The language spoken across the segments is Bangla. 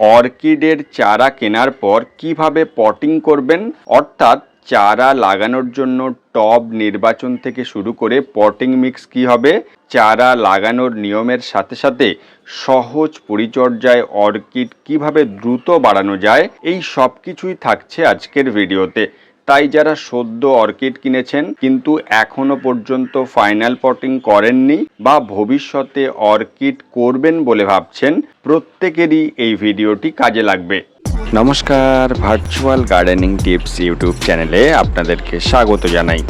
অর্কিডের চারা কেনার পর কীভাবে পটিং করবেন? অর্থাৎ চারা লাগানোর জন্য টব নির্বাচন থেকে শুরু করে পটিং মিক্স কি হবে? চারা লাগানোর নিয়মের সাথে সাথে সহজ পরিচর্যায় অর্কিড কীভাবে দ্রুত বাড়ানো যায়? এই সব কিছুই থাকছে আজকের ভিডিওতে। তাই যারা সদ্য অর্কিড কিনেছেন, কিন্তু এখনও পর্যন্ত ফাইনাল পটিং করেননি বা ভবিষ্যতে অর্কিড করবেন বলে ভাবছেন, প্রত্যেকেরই এই ভিডিওটি কাজে লাগবে। নমস্কার, ভার্চুয়াল গার্ডেনিং টিপস ইউটিউব চ্যানেলে আপনাদেরকে স্বাগত জানাই।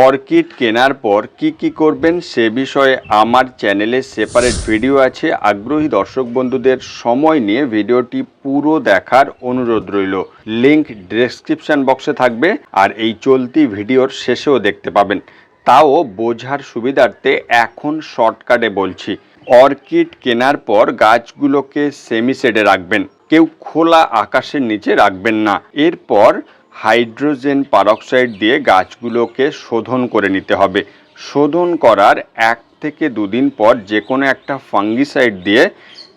অর্কিড কেনার পর কি কি করবেন সে বিষয়ে আমার চ্যানেলে সেপারেট ভিডিও আছে। আগ্রহী দর্শক বন্ধুদের সময় নিয়ে ভিডিওটি পুরো দেখার অনুরোধ রইল। লিংক ডেসক্রিপশন বক্সে থাকবে আর এই চলতি ভিডিওর শেষেও দেখতে পাবেন। তাও বোঝার সুবিধার্থে এখন শর্টকাটে বলছি। অর্কিড কেনার পর গাছগুলোকে সেমিসেডে রাখবেন। কেউ খোলা আকাশের নিচে রাখবেন না। এরপর হাইড্রোজেন পারক্সাইড দিয়ে গাছগুলোকে শোধন করে নিতে হবে। শোধন করার এক থেকে দুদিন পর যে কোনো একটা ফাঙ্গিসাইড দিয়ে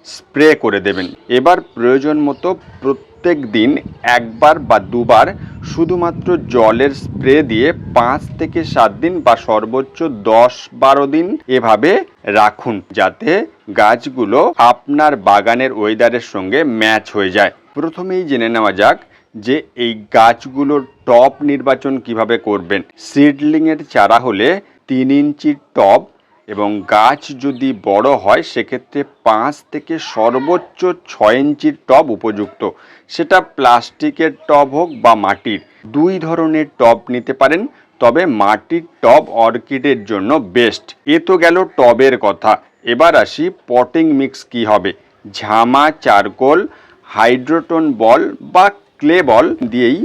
স্প্রে করে দেবেন। এবার প্রয়োজন মতো প্রত্যেক দিন একবার বা দুবার শুধুমাত্র জলের স্প্রে দিয়ে পাঁচ থেকে সাত দিন বা সর্বোচ্চ দশ বারো দিন এভাবে রাখুন যাতে গাছগুলো আপনার বাগানের ওয়েদারের সঙ্গে ম্যাচ হয়ে যায়। প্রথমেই জেনে নেওয়া যাক যে এই গাছগুলোর টপ নির্বাচন কীভাবে করবেন। সিডলিংয়ের চারা হলে তিন ইঞ্চির টব এবং গাছ যদি বড় হয়, সেক্ষেত্রে পাঁচ থেকে সর্বোচ্চ ছয় ইঞ্চির টব উপযুক্ত। সেটা প্লাস্টিকের টব হোক বা মাটির, দুই ধরনের টব নিতে পারেন, তবে মাটির টব অর্কিডের জন্য বেস্ট। এ তো গেল টবের কথা। এবার আসি পটিং মিক্স কি হবে। ঝামা, চারকোল, হাইড্রোটন বল বা ক্লে বল দিয়েই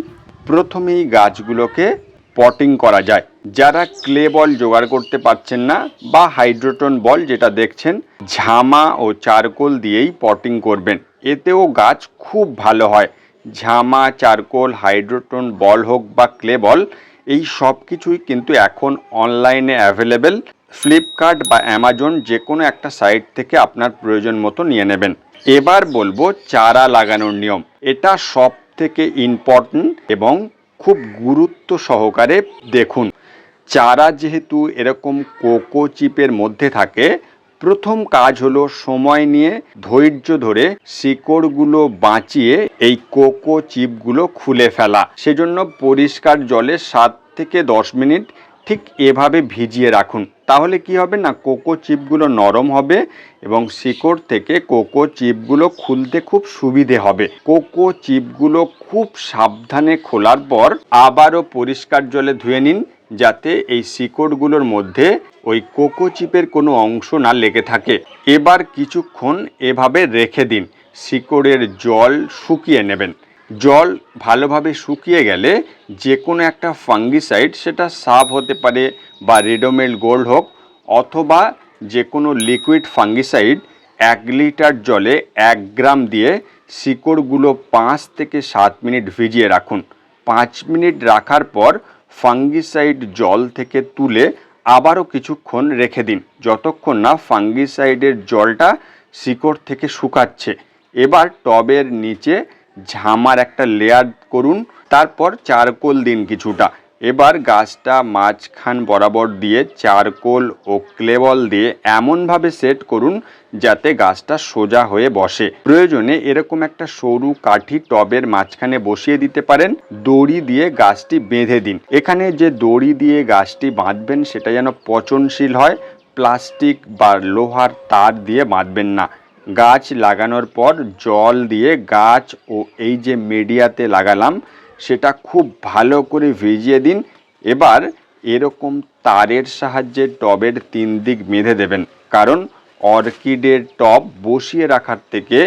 প্রথমেই গাছগুলোকে পটিং করা যায়। যারা ক্লে বল জোগাড় করতে পারছেন না বা হাইড্রোটন বল যেটা দেখছেন, ঝামা ও চারকোল দিয়েই পটিং করবেন। এতেও গাছ খুব ভালো হয়। ঝামা, চারকোল, হাইড্রোটন বল হোক বা ক্লে বল, এই সব কিছুই কিন্তু এখন অনলাইনে অ্যাভেলেবেল। ফ্লিপকার্ট বা অ্যামাজন যে কোনো একটা সাইট থেকে আপনার প্রয়োজন মতো নিয়ে নেবেন। এবার বলব চারা লাগানোর নিয়ম। এটা সব থেকে ইম্পর্টেন্ট এবং খুব গুরুত্ব সহকারে দেখুন। চারা যেহেতু এরকম কোকো চিপের মধ্যে থাকে, প্রথম কাজ হলো সময় নিয়ে ধৈর্য ধরে শিকড়গুলো বাঁচিয়ে এই কোকো চিপগুলো খুলে ফেলা। সেজন্য পরিষ্কার জলে সাত থেকে দশ মিনিট ঠিক এভাবে ভিজিয়ে রাখুন। তাহলে কি হবে না, কোকো চিপগুলো নরম হবে এবং শিকড় থেকে কোকো চিপগুলো খুলতে খুব সুবিধে হবে। কোকো চিপগুলো খুব সাবধানে খোলার পর আবারও পরিষ্কার জলে ধুয়ে নিন, যাতে এই শিকড়গুলোর মধ্যে ওই কোকো চিপের কোনো অংশ না লেগে থাকে। এবার কিছুক্ষণ এভাবে রেখে দিন। শিকড়ের জল শুকিয়ে নেবেন। জল ভালোভাবে শুকিয়ে গেলে যে কোনো একটা ফাঙ্গিসাইড সেটা সাপ হতে পারে বা রেডোমেল গোল্ড হোক অথবা যে কোনো লিকুইড ফাঙ্গিসাইড এক লিটার জলে এক গ্রাম দিয়ে শিকড়গুলো পাঁচ থেকে সাত মিনিট ভিজিয়ে রাখুন। পাঁচ মিনিট রাখার পর ফাঙ্গিসাইড জল থেকে তুলে আবারও কিছুক্ষণ রেখে দিন। যতক্ষণ না ফাঙ্গিসাইডের জলটা শিকড় থেকে শুকাচ্ছে। এবার টবের নিচে ঝামার একটা লেয়ার করুন, তারপর চারকোল দিন কিছুটা। এবার গাছটা মাঝখান বরাবর দিয়ে চারকোল ও ক্লেবল দিয়ে এমনভাবে সেট করুন যাতে গাছটা সোজা হয়ে বসে। প্রয়োজনে এরকম একটা সরু কাঠি টবের মাঝখানে বসিয়ে দিতে পারেন, দড়ি দিয়ে গাছটি বেঁধে দিন। এখানে যে দড়ি দিয়ে গাছটি বাঁধবেন, সেটা যেন পচনশীল হয়, প্লাস্টিক বা লোহার তার দিয়ে বাঁধবেন না। গাছ লাগানোর পর জল দিয়ে গাছ ও এই যে মিডিয়াতে লাগালাম, সেটা খুব ভালো করে ভিজিয়ে দিন। এবার এরকম তারের সাহায্যে টবের তিন দিক বেঁধে দেবেন। কারণ অর্কিডের টব বসিয়ে রাখার থেকে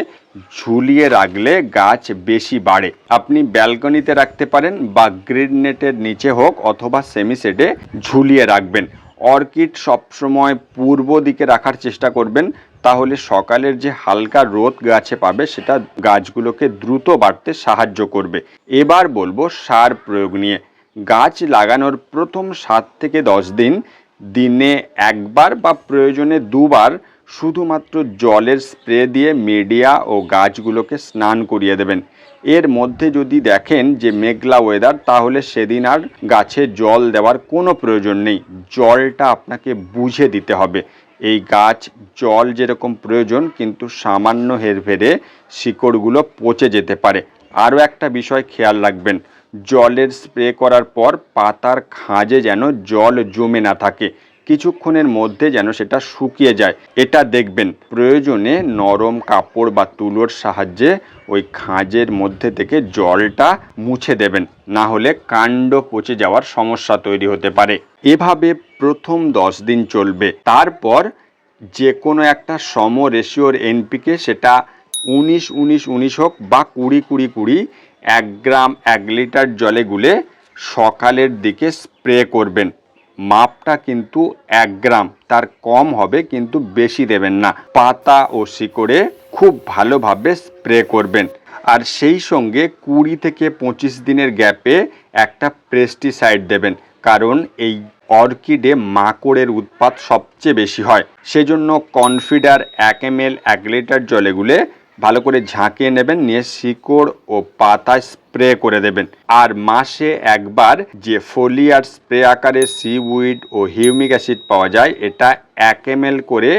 ঝুলিয়ে রাখলে গাছ বেশি বাড়ে। আপনি ব্যালকনিতে রাখতে পারেন বা গ্রিড নেটের নিচে হোক অথবা সেমি সেটে ঝুলিয়ে রাখবেন। অর্কিড সবসময় পূর্ব দিকে রাখার চেষ্টা করবেন। তাহলে সকালের যে হালকা রোদ গাছে পাবে, সেটা গাছগুলোকে দ্রুত বাড়তে সাহায্য করবে। এবার বলব সার প্রয়োগ নিয়ে। গাছ লাগানোর প্রথম সাত থেকে দশ দিন, দিনে একবার বা প্রয়োজনে দুবার শুধুমাত্র জলের স্প্রে দিয়ে মিডিয়া ও গাছগুলোকে স্নান করিয়ে দেবেন। এর মধ্যে যদি দেখেন যে মেঘলা ওয়েদার তাহলে সেদিন আর গাছে জল দেওয়ার কোনো প্রয়োজন নেই। জলটা আপনাকে বুঝে দিতে হবে। এই গাছ, জল যেরকম প্রয়োজন, কিন্তু সামান্য হেরফেরে শিকড়গুলো পচে যেতে পারে। আরও একটা বিষয় খেয়াল রাখবেন, জলের স্প্রে করার পর পাতার খাঁজে যেন জল জমে না থাকে। কিছুক্ষণের মধ্যে যেন সেটা শুকিয়ে যায়। এটা দেখবেন, প্রয়োজনে নরম কাপড় বা তুলোর সাহায্যে ওই খাঁজের মধ্যে থেকে জলটা মুছে দেবেন। না হলে কাণ্ড পচে যাওয়ার সমস্যা তৈরি হতে পারে। এভাবে প্রথম দশ দিন চলবে। তারপর যে কোনো একটা সম রেশিওর এনপিকে সেটা উনিশ উনিশ উনিশ হোক বা কুড়ি কুড়ি কুড়ি, এক গ্রাম, এক লিটার জলে গুলে সকালের দিকে স্প্রে করবেন। মাপটা কিন্তু এক গ্রাম, তার কম হবে কিন্তু বেশি দেবেন না। পাতা ও শিকড়ে খুব ভালোভাবে স্প্রে করবেন। আর সেই সঙ্গে কুড়ি থেকে পঁচিশ দিনের গ্যাপে একটা পেস্টিসাইড দেবেন, কারণ এই অর্কিডে মাকড়ের উৎপাত সবচেয়ে বেশি হয়। সেজন্য কনফিডার, এক এম এক লিটার জলে গুলে ভালো করে ঝাঁকিয়ে নেবেন, নিয়ে শিকড় ও পাতায় স্প্রে করে দেবেন। আর মাসে একবার যে ফোলিয়ার স্প্রে আকারে সিউইড ও হিউমিক অ্যাসিড পাওয়া যায়, এটা এক করে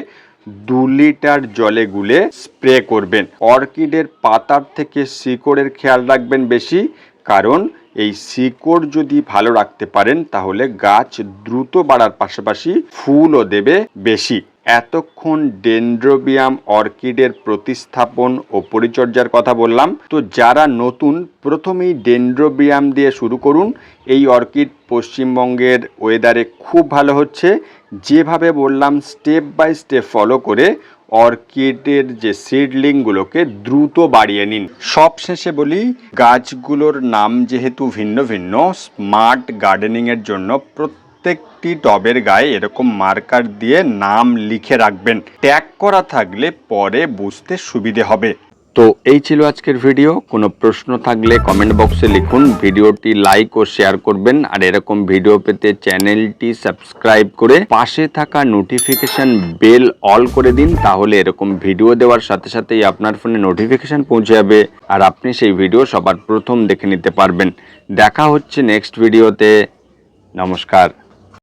দু লিটার জলে গুলে স্প্রে করবেন। অর্কিডের পাতার থেকে শিকড়ের খেয়াল রাখবেন বেশি, কারণ এই শিকড় যদি ভালো রাখতে পারেন, তাহলে গাছ দ্রুত বাড়ার পাশাপাশি ফুলও দেবে বেশি। এতক্ষণ ডেন্ড্রোবিয়াম অর্কিডের প্রতিস্থাপন ও পরিচর্যার কথা বললাম। তো যারা নতুন, প্রথমেই ডেন্ড্রোবিয়াম দিয়ে শুরু করুন। এই অর্কিড পশ্চিমবঙ্গের ওয়েদারে খুব ভালো হচ্ছে। যেভাবে বললাম, স্টেপ বাই স্টেপ ফলো করে অর্কিডের যে সিডলিংগুলোকে দ্রুত বাড়িয়ে নিন। সবশেষে বলি, গাছগুলোর নাম যেহেতু ভিন্ন ভিন্ন, স্মার্ট গার্ডেনিংয়ের জন্য প্রত্যেকটি টবের গায়ে এরকম মার্কার দিয়ে নাম লিখে রাখবেন। ট্যাগ করা থাকলে পরে বুঝতে সুবিধে হবে। তো এই ছিল আজকের ভিডিও। কোনো প্রশ্ন থাকলে কমেন্ট বক্সে লিখুন। ভিডিওটি লাইক ও শেয়ার করবেন। আর এরকম ভিডিও পেতে চ্যানেলটি সাবস্ক্রাইব করে পাশে থাকা নোটিফিকেশান বেল অল করে দিন। তাহলে এরকম ভিডিও দেওয়ার সাথে সাথেই আপনার ফোনে নোটিফিকেশান পৌঁছে যাবে। আর আপনি সেই ভিডিও সবার প্রথম দেখে নিতে পারবেন। দেখা হচ্ছে নেক্সট ভিডিওতে। নমস্কার।